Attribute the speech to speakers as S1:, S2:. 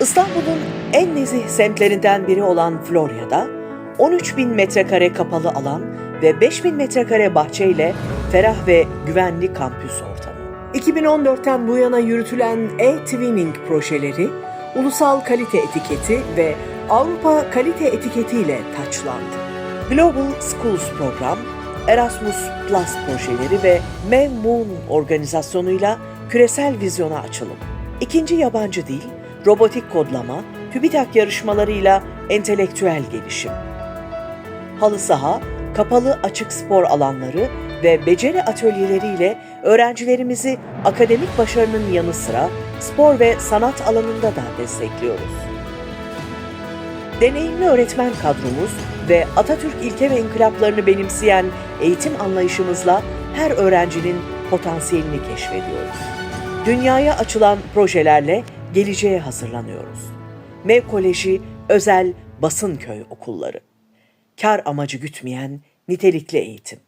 S1: İstanbul'un en nezih semtlerinden biri olan Florya'da 13 bin metrekare kapalı alan ve 5 bin metrekare bahçeyle ferah ve güvenli kampüs ortamı. 2014'ten bu yana yürütülen e-twinning projeleri ulusal kalite etiketi ve Avrupa kalite etiketiyle taçlandı. Global Schools program, Erasmus Plus projeleri ve Mev Moon organizasyonuyla küresel vizyona açılım. İkinci yabancı dil, robotik kodlama, TÜBİTAK yarışmalarıyla entelektüel gelişim. Halı saha, kapalı açık spor alanları ve beceri atölyeleriyle öğrencilerimizi akademik başarının yanı sıra spor ve sanat alanında da destekliyoruz. Deneyimli öğretmen kadromuz ve Atatürk ilke ve inkılaplarını benimseyen eğitim anlayışımızla her öğrencinin potansiyelini keşfediyoruz. Dünyaya açılan projelerle geleceğe hazırlanıyoruz. Mev Koleji Özel Basın Köy Okulları. Kar amacı gütmeyen nitelikli eğitim.